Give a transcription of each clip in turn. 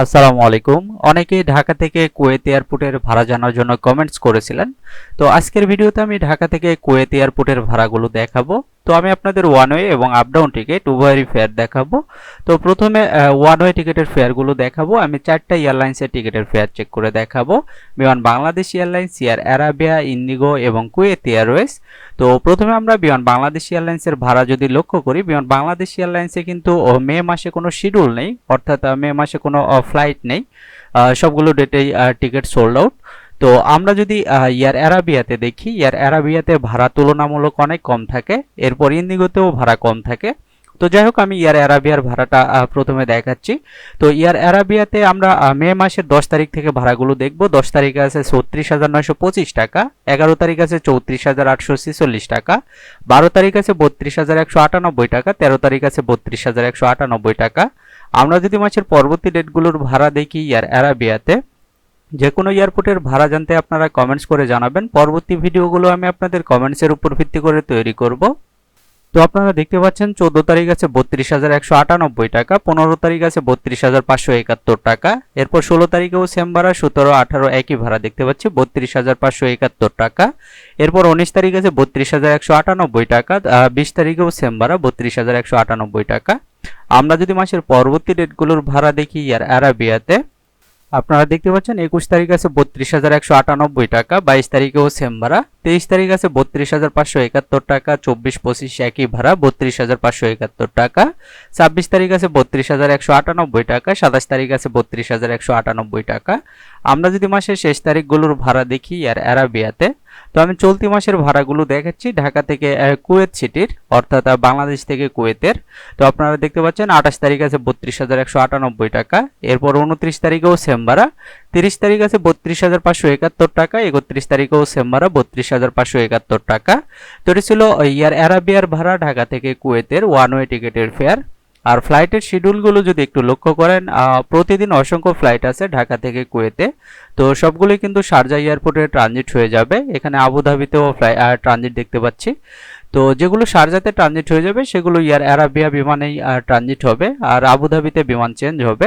আসসালামু আলাইকুম। অনেকেই ঢাকা থেকে কুয়েত এয়ারপোর্টের ভাড়া জানার জন্য কমেন্টস করেছিলেন। তো আজকের ভিডিওতে আমি ঢাকা থেকে কুয়েত এয়ারপোর্টের ভাড়াগুলো দেখাবো। তো আমি আপনাদের ওয়ান ওয়ে এবং আপ ডাউন টিকিট উভয়েরই ফেয়ার দেখাবো। তো প্রথমে ওয়ান ওয়ে টিকিটের ফেয়ারগুলো দেখাবো। আমি চারটা এয়ারলাইন্সের টিকিটের ফেয়ার চেক করে দেখাবো। Biman Bangladesh airlines air Arabia IndiGo এবং কুয়েত এয়ারওয়েজ তো প্রথমে আমরা বিমান বাংলাদেশ এয়ারলাইন্সের ভাড়া যদি লক্ষ্য করি, বিমান বাংলাদেশ এয়ারলাইন্সে কিন্তু মে মাসে কোনো শিডিউল নেই। অর্থাৎ মে মাসে কোনো ফ্লাইট নেই। সবগুলো ডেটেই টিকিট সোল্ড আউট তো আমরা যদি ইয়ার অ্যারাবিয়াতে দেখি, ইয়ার অ্যারাবিয়াতে ভাড়া তুলনামূলক অনেক কম থাকে, এরপর ইন্ডিগোতেও ভাড়া কম থাকে। তো যাই হোক, আমি ইয়ার অ্যারাবিয়ার ভাড়াটা প্রথমে দেখাচ্ছি। তো ইয়ার অ্যারাবিয়াতে আমরা মে মাসের দশ তারিখ থেকে ভাড়াগুলো দেখব। দশ তারিখে আছে ছত্রিশ হাজার নয়শো পঁচিশ টাকা, এগারো তারিখ আছে চৌত্রিশ হাজার আটশো ছেচল্লিশ টাকা, বারো তারিখ আছে বত্রিশ হাজার একশো আটানব্বই টাকা, তেরো তারিখ আছে বত্রিশ হাজার একশো আটানব্বই টাকা। আমরা যদি মাসের পরবর্তী ডেটগুলোর ভাড়া দেখি ইয়ার অ্যারাবিয়াতে যে কোনো এয়ারপোর্টের ভাড়া জানতে আপনারা কমেন্টস করে জানাবেন। পরবর্তী ভিডিওগুলো আমি আপনাদের কমেন্টসের উপর ভিত্তি করে তৈরি করব। তো আপনারা দেখতে পাচ্ছেন, চোদ্দ তারিখ আছে বত্রিশ হাজার একশো আটানব্বই টাকা, পনেরো তারিখ আছে বত্রিশ হাজার পাঁচশো একাত্তর টাকা। এরপর ষোলো তারিখেও সেম ভাড়া, সতেরো, আঠারো একই ভাড়া দেখতে পাচ্ছি, বত্রিশ হাজার পাঁচশো একাত্তর টাকা। এরপর উনিশ তারিখ আছে বত্রিশ হাজার একশো আটানব্বই টাকা বিশ তারিখেও সেম ভাড়া, বত্রিশ হাজার একশো আটানব্বই টাকা। আমরা যদি মাসের পরবর্তী ডেটগুলোর ভাড়া দেখি ইয়ার অ্যারাবিয়াতে আপনারা দেখতে পাচ্ছেন, একুশ তারিখ আছে বত্রিশ হাজার একশো আটানব্বই টাকা, বাইশ তারিখেও সেম ভাড়া। তেইশ তারিখ আছে বত্রিশ হাজার পাঁচশো একাত্তর টাকা, চব্বিশ, পঁচিশ একই ভাড়া, বত্রিশ হাজার পাঁচশো একাত্তর টাকা। ছাব্বিশ তারিখ আছে বত্রিশ হাজার একশো আটানব্বই টাকা, সাতাশ তারিখ আছে বত্রিশ হাজার একশো আটানব্বই টাকা। আমরা যদি মাসের শেষ তারিখগুলোর ভাড়া দেখি আর অ্যারাবিয়াতে তো আমি চলতি মাসের ভাড়াগুলো দেখাচ্ছি ঢাকা থেকে কুয়েত সিটির, অর্থাৎ বাংলাদেশ থেকে কুয়েতের। তো আপনারা দেখতে পাচ্ছেন আঠাশ তারিখ আছে বত্রিশ হাজার একশো আটানব্বই টাকা, এরপর উনত্রিশ তারিখেও সেম ভাড়া, তিরিশ তারিখ আছে বত্রিশ হাজার পাঁচশো একাত্তর টাকা, একত্রিশ তারিখেও সেম ভাড়া, বত্রিশ হাজার পাঁচশো একাত্তর টাকা। তো এটি ছিল ইয়ার অ্যারাবিয়ার ভাড়া ঢাকা থেকে কুয়েতের ওয়ান ওয়ে টিকিটের ফেয়ার আর ফ্লাইটের শিডিউলগুলো যদি একটু লক্ষ্য করেন প্রতিদিন অসংখ্য ফ্লাইট আছে ঢাকা থেকে কুয়েতে। তো সবগুলোই কিন্তু শারজা এয়ারপোর্টে ট্রানজিট হয়ে যাবে। এখানে আবুধাবিতেও ফ্লাই ট্রানজিট দেখতে পাচ্ছি। তো যেগুলো শারজাতে ট্রানজিট হয়ে যাবে, সেগুলো ইয়ার অ্যারাবিয়া বিমানেই ট্রানজিট হবে। আর আবুধাবিতে বিমান চেঞ্জ হবে।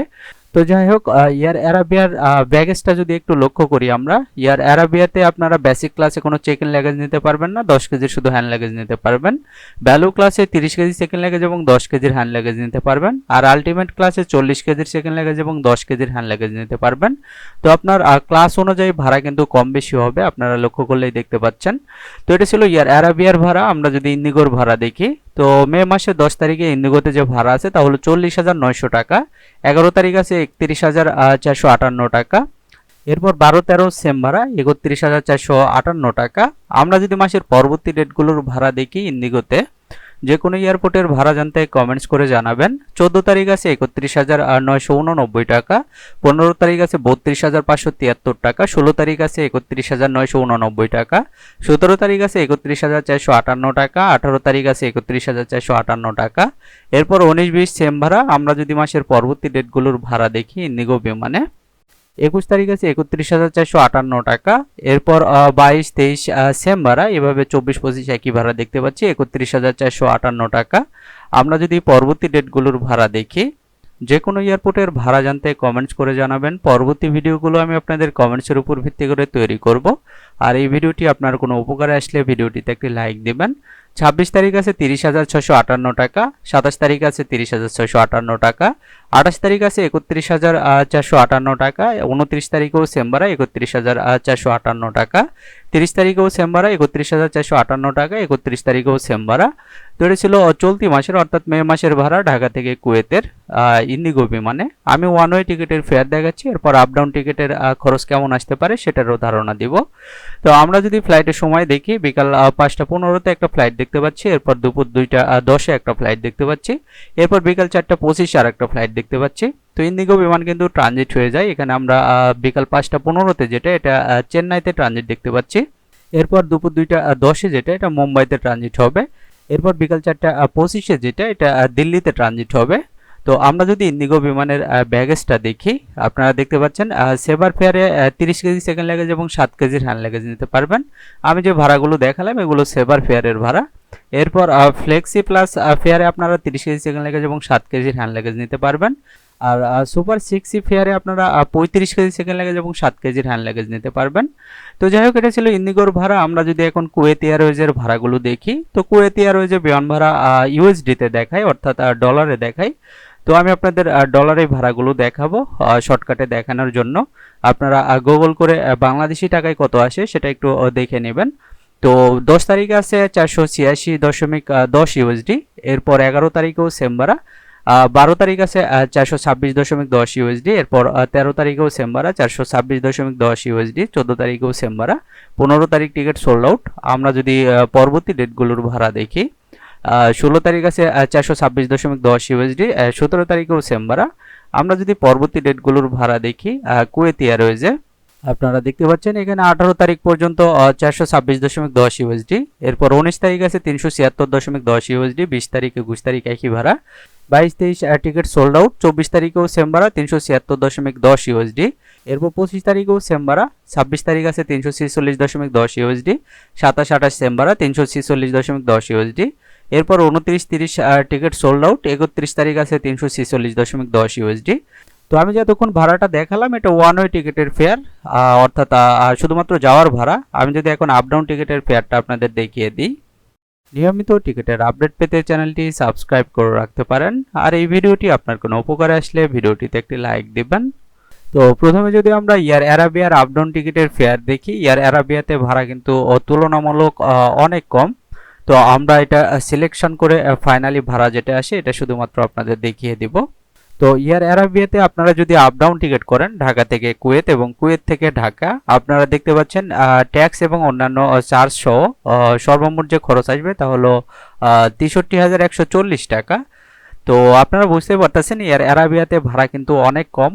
তো যাই হোক ইয়ার অ্যারাবিয়ার ব্যাগেজটা যদি একটু লক্ষ্য করি আমরা, ইয়ার অ্যারাবিয়াতে আপনারা বেসিক ক্লাসে কোনো চেক লাগেজ নিতে পারবেন না, দশ কেজির শুধু হ্যান্ড লাগেজ নিতে পারবেন। ভ্যালু ক্লাসে তিরিশ কেজি সেকেন্ড লাগেজ এবং দশ কেজির হ্যান্ড লাগেজ নিতে পারবেন। আর আলটিমেট ক্লাসে চল্লিশ কেজির সেকেন্ড লাগেজ এবং দশ কেজির হ্যান্ড লাগেজ নিতে পারবেন। তো আপনার ক্লাস অনুযায়ী ভাড়া কিন্তু কম বেশি হবে, আপনারা লক্ষ্য করলেই দেখতে পাচ্ছেন। তো এটা ছিল ইয়ার অ্যারাবিয়ার ভাড়া, আমরা যদি ইন্দিগোর ভাড়া দেখি তো মে মাসের দশ তারিখে ইন্ডিগোতে যে ভাড়া আছে, তা হলো চল্লিশ হাজার নয়শো টাকা। এগারো তারিখ আছে একত্রিশ হাজার চারশো আটান্ন টাকা। এরপর বারো, তেরো সেম ভাড়া একত্রিশ হাজার চারশো আটান্ন টাকা। আমরা যদি মাসের পরবর্তী ডেটগুলোর ভাড়া দেখি ইন্ডিগোতে যে কোনো এয়ারপোর্টের ভাড়া জানতে কমেন্টস করে জানাবেন। চোদ্দ তারিখ আছে একত্রিশ হাজার নয়শো উননব্বই টাকা, পনেরো তারিখ আছে বত্রিশ হাজার পাঁচশো তিয়াত্তর টাকা, ষোলো তারিখ আছে একত্রিশ হাজার নয়শো উননব্বই টাকা, সতেরো তারিখ আছে একত্রিশ হাজার চারশো আটান্ন টাকা, আঠারো তারিখ আছে একত্রিশ হাজার চারশো আটান্ন টাকা। এরপর উনিশ, বিশ, সেম ভাড়া, আমরা যদি মাসের পরবর্তী ডেটগুলোর ভাড়া দেখি ইন্ডিগো বিমানে। একুশ তারিখ আছে, একত্রিশ হাজার চারশো আটান্ন টাকা। এরপর বাইশ, তেইশ সেম ভাড়া এভাবে চব্বিশ, পঁচিশ একই ভাড়া দেখতে পাচ্ছি, একত্রিশ হাজার চারশো আটান্ন টাকা। আমরা যদি পরবর্তী ডেটগুলোর ভাড়া দেখি যে কোনো এয়ারপোর্টের ভাড়া জানতে কমেন্টস করে জানাবেন। পরবর্তী ভিডিওগুলো আমি আপনাদের কমেন্টসের উপর ভিত্তি করে তৈরি করব। আর এই ভিডিওটি আপনার কোনো উপকারে আসলে ভিডিওটিতে একটি লাইক দিবেন। ছাব্বিশ তারিখ আছে তিরিশ হাজার ছশো আটান্ন টাকা সাতাশ তারিখ আছে তিরিশ হাজার ছশো আটান্ন টাকা আঠাশ তারিখ আছে একত্রিশ হাজার চারশো আটান্ন টাকা উনত্রিশ তারিখেও সেম্বারা একত্রিশ হাজার চারশো আটান্ন টাকা তিরিশ তারিখেও সেম্বারা একত্রিশ হাজার চারশো আটান্ন টাকা একত্রিশ তারিখেও সেম্বারা তো এটা ছিল চলতি মাসের অর্থাৎ মে মাসের ভাড়া ঢাকা থেকে কুয়েতের আহ, ইন্ডিগো বিমানে। আমি ওয়ান ওয়ে টিকিটের ফেয়ার দেখাচ্ছি এরপর আপ ডাউন টিকিটের খরচ কেমন আসতে পারে সেটারও ধারণা দিব। তো আমরা যদি ফ্লাইটের সময় দেখি বিকাল পাঁচটা পনেরোতে একটা ফ্লাইট দেখতে পাচ্ছি। এরপর দুপুর দুইটা দশে একটা ফ্লাইট দেখতে পাচ্ছি। এরপর বিকাল চারটা পঁচিশে আর একটা ফ্লাইট দেখতে পাচ্ছি। তো ইন্দিগো বিমান কিন্তু ট্রানজিট হয়ে যায়। এখানে আমরা বিকাল পাঁচটা পনেরোতে যেটা, এটা চেন্নাইতে ট্রানজিট দেখতে পাচ্ছি। এরপর দুপুর দুইটা দশে যেটা, এটা মুম্বাইতে ট্রানজিট হবে। এরপর বিকাল চারটা পঁচিশে যেটা, এটা দিল্লিতে ট্রানজিট হবে। তো আমরা যদি ইন্ডিগো বিমানের ব্যাগেজটা দেখি, আপনারা দেখতে পাচ্ছেন সেবার ফেয়ারে তিরিশ কেজি সেকেন্ড লাগেজ এবং সাত কেজির হ্যান্ড লাগেজ নিতে পারবেন। আমি যে ভাড়াগুলো দেখালাম, এগুলো সেবার ফেয়ারের ভাড়া। এরপর ফ্লেক্সি প্লাস ফেয়ারে আপনারা তিরিশ কেজি সেকেন্ড লাগেজ এবং সাত কেজির হ্যান্ড লাগেজ নিতে পারবেন। আর সুপার সিক্সি ফেয়ারে আপনারা পঁয়ত্রিশ কেজি সেকেন্ড লাগেজ এবং সাত কেজির হ্যান্ড লাগেজ নিতে পারবেন। তো যাই হোক, এটা ছিল ইন্দিগোর ভাড়া। আমরা যদি এখন কুয়েত এয়ারওয়েজের ভাড়াগুলো দেখি, তো কুয়েত এয়ারওয়েজে বিমান ভাড়া ইউএসডিতে দেখায়, অর্থাৎ ডলারে দেখায়। তো আমি আপনাদের ডলারে ভাড়াগুলো দেখাবো শর্টকাটে দেখানোর জন্য। আপনারা গুগল করে বাংলাদেশি টাকায় কত আসে সেটা একটু দেখে নেবেন। তো দশ তারিখ আছে চারশো ছিয়াশি দশমিক দশ ইউএসডি এরপর এগারো তারিখেও সেম ভাড়া। বারো তারিখ আছে চারশো ছাব্বিশ দশমিক দশ ইউএসডি এরপর তেরো তারিখেও সেম ভাড়া, চারশো ছাব্বিশ দশমিক দশ ইউএসডি চোদ্দ তারিখেও সেম ভাড়া। পনেরো তারিখ টিকিট সোল্ড আউট আমরা যদি পরবর্তী ডেটগুলোর ভাড়া দেখি ষোলো তারিখ আছে চারশো ছাব্বিশ দশমিক দশ ইউএসডি সতেরো তারিখেও সেম ভাড়া আমরা যদি পরবর্তী ডেটগুলোর ভাড়া দেখি কুয়েত এয়ারওয়েজে আপনারা দেখতে পাচ্ছেন এখানে আঠারো তারিখ পর্যন্ত চারশো ছাব্বিশ দশমিক দশ ইউএসডি এরপর উনিশ তারিখ আছে, তিনশো ছিয়াত্তর দশমিক দশ ইউএসডি বিশ তারিখ একুশ তারিখ একই ভাড়া। বাইশ তেইশ টিকিট সোল্ড আউট চব্বিশ তারিখেও সেম ভাড়া তিনশো ছিয়াত্তর দশমিক দশ ইউএসডি এরপর পঁচিশ তারিখেও সেম ভাড়া ছাব্বিশ তারিখ আছে, তিনশো ছিচল্লিশ দশমিক দশ ইউএসডি সাতাশ, আঠাশ সেম ভাড়া তিনশো ছিচল্লিশ দশমিক দশ ইউএসডি এরপর উনত্রিশ তিরিশ টিকিট সোল্ড আউট একত্রিশ তারিখ আছে তিনশো ছিচল্লিশ দশমিক দশ ইউএসডি তো আমি যতক্ষণ ভাড়াটা দেখালাম, এটা ওয়ান ওয়ে টিকিটের ফেয়ার অর্থাৎ শুধুমাত্র যাওয়ার ভাড়া। আমি যদি এখন আপ ডাউন টিকিটের ফেয়ারটা আপনাদের দেখিয়ে দিই। নিয়মিত টিকিটের আপডেট পেতে চ্যানেলটি সাবস্ক্রাইব করে রাখতে পারেন। আর এই ভিডিওটি আপনার কোনো উপকারে আসলে ভিডিওটিতে একটি লাইক দিবেন। তো প্রথমে যদি আমরা ইয়ার অ্যারাবিয়ার আপ ডাউন টিকিটের ফেয়ার দেখি, ইয়ার অ্যারাবিয়াতে ভাড়া কিন্তু তুলনামূলক অনেক কম। তো আমরা এটা সিলেকশন করে ফাইনালি ভাড়া যেটা আসে, এটা শুধুমাত্র আপনাদের দেখিয়ে দিব। তো ইয়ার অ্যারাবিয়াতে আপনারা যদি আপ ডাউন টিকিট করেন, ঢাকা থেকে কুয়েত এবং কুয়েত থেকে ঢাকা, আপনারা দেখতে পাচ্ছেন ট্যাক্স এবং অন্যান্য চার্জ সহ সর্বমোট যে খরচ আসবে তা হলো তেষট্টি হাজার একশো চল্লিশ টাকা। তো আপনারা বুঝতে পারতেছেন এয়ার অ্যারাবিয়াতে ভাড়া কিন্তু অনেক কম।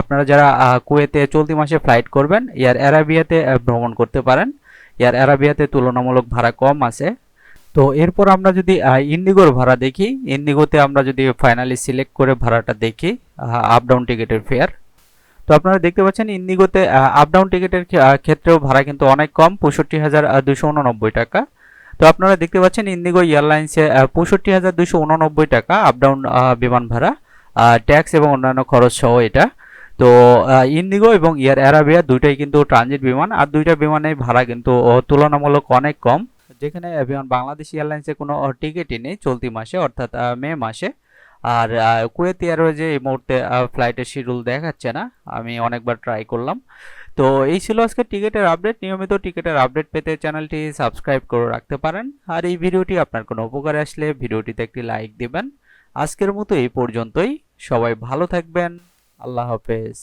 আপনারা যারা কুয়েতে চলতি মাসে ফ্লাইট করবেন এয়ার অ্যারাবিয়াতে ভ্রমণ করতে পারেন। এয়ার অ্যারাবিয়াতে তুলনামূলক ভাড়া কম আছে। তো এরপর আমরা যদি ইন্ডিগোর ভাড়া দেখি ইন্ডিগোতে আমরা যদি ফাইনালি সিলেক্ট করে ভাড়াটা দেখি আপ ডাউন টিকিটের ফেয়ার তো আপনারা দেখতে পাচ্ছেন ইন্ডিগোতে আপ ডাউন টিকিটের ক্ষেত্রেও ভাড়া কিন্তু অনেক কম, পঁয়ষট্টি হাজার দুশো উননব্বই টাকা। তো আপনারা দেখতে পাচ্ছেন ইন্ডিগো এয়ারলাইন্সে পঁয়ষট্টি হাজার দুশো উননব্বই টাকা আপ ডাউন বিমান ভাড়া ট্যাক্স এবং অন্যান্য খরচ সহ এটা। তো ইন্ডিগো এবং এয়ার অ্যারাবিয়া দুইটাই কিন্তু ট্রানজিট বিমান, আর দুইটা বিমানের ভাড়া কিন্তু তুলনামূলক অনেক কম। যেখানে বিমান বাংলাদেশ এয়ারলাইন্সে কোনো টিকিটই নেই চলতি মাসে, অর্থাৎ মে মাসে। আর কুয়েত এয়ারওয়েজে এই মুহূর্তে ফ্লাইটের শিডিউল দেখাচ্ছে না, আমি অনেকবার ট্রাই করলাম। তো এই ছিল আজকে টিকিটের আপডেট নিয়মিত টিকিটের আপডেট পেতে চ্যানেলটি সাবস্ক্রাইব করে রাখতে পারেন। আর এই ভিডিওটি আপনার কোনো উপকারে আসলে ভিডিওটিতে একটি লাইক দিবেন। আজকের মতো এই পর্যন্তই। সবাই ভালো থাকবেন। আল্লাহ হাফেজ।